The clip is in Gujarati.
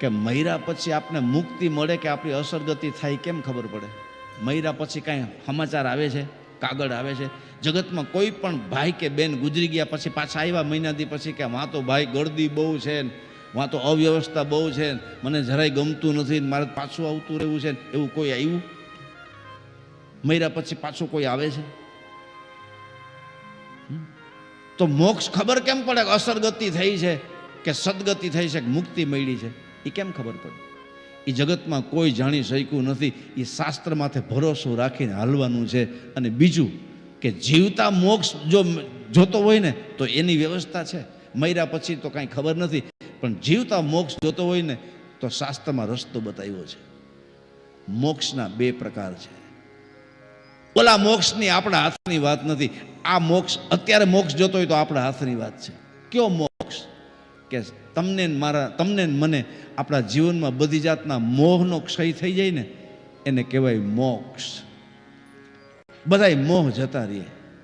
કે મૈરા પછી આપને મુક્તિ મળે કે આપણી અસરગતિ થાય, કેમ ખબર પડે? મૈરા પછી કાંઈ સમાચાર આવે છે, કાગળ આવે છે? જગતમાં કોઈ પણ ભાઈ કે બેન ગુજરી ગયા પછી પાછા આવ્યા મહિનાથી પછી કે વાં તો ભાઈ ગળદી બહુ છે ને વાં તો અવ્યવસ્થા બહુ છે ને મને જરાય ગમતું નથી, મારે પાછું આવતું રહેવું છે ને એવું કોઈ આવ્યું? મૈરા પછી પાછું કોઈ આવે છે? તો મોક્ષ ખબર કેમ પડે કે અસરગતિ થઈ છે, કે સદગતિ થઈ છે, કે મુક્તિ મળી છે? એ કેમ ખબર પડે? એ જગતમાં કોઈ જાણી શક્યું નથી. એ શાસ્ત્ર માથે ભરોસો રાખીને હાલવાનું છે. અને બીજું કે જીવતા મોક્ષ જો જોતો હોય ને, તો એની વ્યવસ્થા છે. મર્યા પછી તો કાંઈ ખબર નથી. પણ જીવતા મોક્ષ જોતો હોય ને, તો શાસ્ત્રમાં રસ્તો બતાવ્યો છે. મોક્ષના બે પ્રકાર છે. ઓલા મોક્ષની આપણા હાથની વાત નથી. આ મોક્ષ, અત્યારે મોક્ષ જોતો હોય તો આપણા હાથની વાત છે. કયો મોક્ષ? કે તમને મારા, તમને મને આપણા જીવનમાં બધી જાતના મોહનો ક્ષય થઈ જાય ને, એને કહેવાય મોક્ષ. બધાય મોહ જતા રહીએ